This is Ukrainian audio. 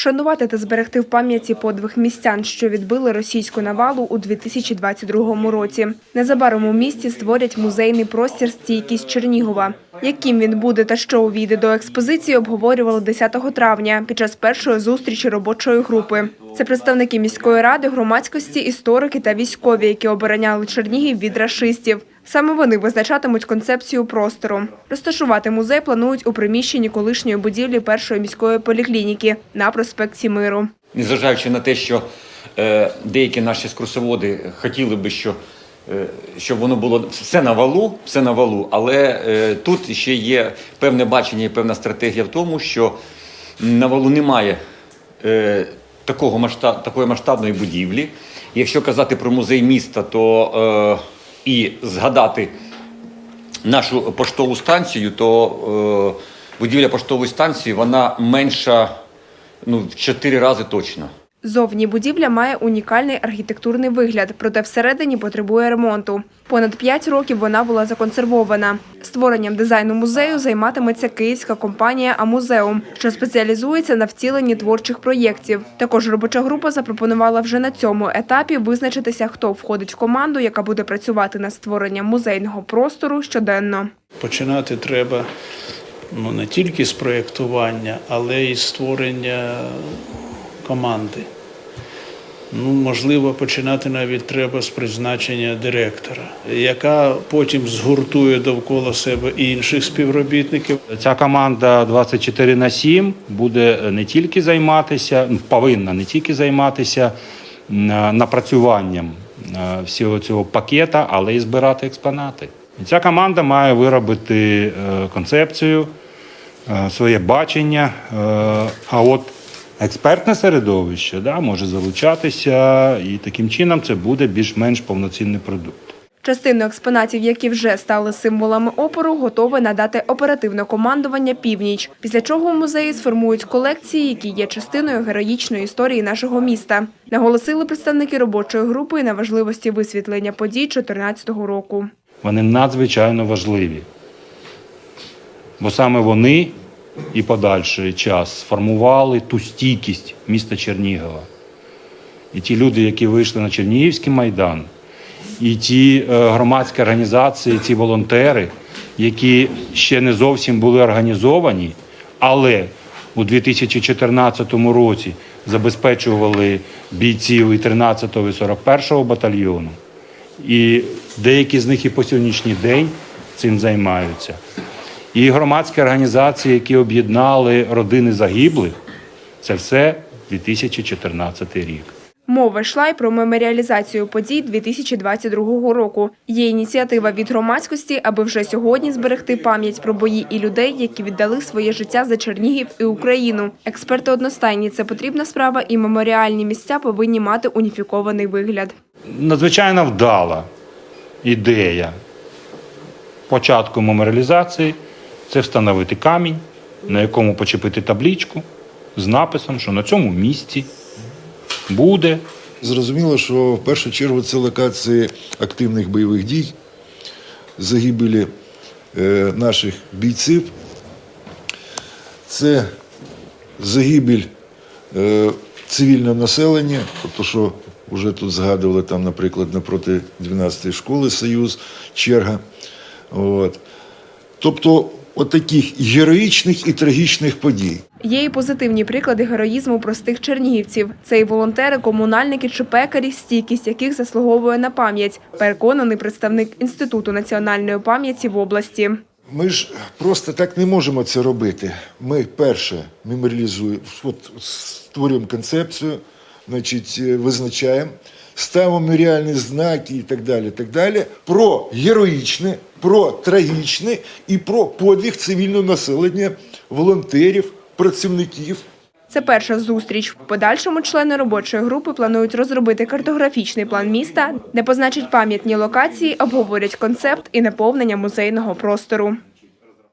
Вшанувати та зберегти в пам'яті подвиг містян, що відбили російську навалу у 2022 році. Незабаром у місті створять музейний простір «Стійкість Чернігова». Яким він буде та що увійде до експозиції, обговорювали 10 травня під час першої зустрічі робочої групи. Це представники міської ради, громадськості, історики та військові, які обороняли Чернігів від рашистів. Саме вони визначатимуть концепцію простору. Розташувати музей планують у приміщенні колишньої будівлі першої міської поліклініки на проспекті Миру. Незважаючи на те, що е, деякі наші екскурсоводи хотіли би, що, щоб воно було все на валу, все на валу, але е, тут ще є певне бачення і певна стратегія в тому, що на валу немає е, такого масштаб, такої масштабної будівлі. Якщо казати про музей міста, то е, і згадати нашу поштову станцію, то е, будівля поштової станції вона менша ну, в чотири рази точно. Зовні будівля має унікальний архітектурний вигляд, проте всередині потребує ремонту. Понад п'ять років вона була законсервована. Створенням дизайну музею займатиметься київська компанія «Амузеум», що спеціалізується на втіленні творчих проєктів. Також робоча група запропонувала вже на цьому етапі визначитися, хто входить в команду, яка буде працювати над створенням музейного простору щоденно. Починати треба ну, не тільки з проєктування, але й створення команди. Ну, можливо, починати навіть треба з призначення директора, яка потім згуртує довкола себе інших співробітників. Ця команда 24 на 7 буде не тільки займатися, повинна не тільки займатися напрацюванням е, всього цього пакета, але й збирати експонати. Ця команда має виробити е, концепцію, е, своє бачення. А от експертне середовище да, може залучатися, і таким чином це буде більш-менш повноцінний продукт. Частину експонатів, які вже стали символами опору, готове надати оперативне командування «Північ», після чого у музеї сформують колекції, які є частиною героїчної історії нашого міста. Наголосили представники робочої групи на важливості висвітлення подій 2014 року. Вони надзвичайно важливі. Бо саме вони і подальший час сформували ту стійкість міста Чернігова. І ті люди, які вийшли на Чернігівський майдан, і ті е, громадські організації, ті волонтери, які ще не зовсім були організовані, але у 2014 році забезпечували бійців і 13-го і 41-го батальйону. І деякі з них і по сьогоднішній день цим займаються. І громадські організації, які об'єднали родини загиблих, це все 2014 рік. Мова йшла й про меморіалізацію подій 2022 року. Є ініціатива від громадськості, аби вже сьогодні зберегти пам'ять про бої і людей, які віддали своє життя за Чернігів і Україну. Експерти одностайні це потрібна справа, і меморіальні місця повинні мати уніфікований вигляд. Надзвичайно вдала ідея початку меморіалізації це встановити камінь, на якому почепити табличку з написом, що на цьому місці буде Зрозуміло, що в першу чергу це локації активних бойових дій, загибелі е, наших бійців. Це загибель е, цивільного населення, тобто, що вже тут згадували, там, наприклад, напроти 12-ї школи Союз, черга. От. Тобто, отаких героїчних і трагічних подій. Є і позитивні приклади героїзму простих чернігівців. Це і волонтери, комунальники чи пекарі, стійкість яких заслуговує на пам'ять. Переконаний представник Інституту національної пам'яті в області. Ми ж просто так не можемо це робити. Ми перше меморіалізуємо, от створюємо концепцію, значить, е, визначаємо, ставимо меморіальні знаки і так далі. так далі, Про героїчне, про трагічне і про подвиг цивільного населення, волонтерів, працівників. Це перша зустріч. В подальшому члени робочої групи планують розробити картографічний план міста, де позначать пам'ятні локації, обговорять концепт і наповнення музейного простору.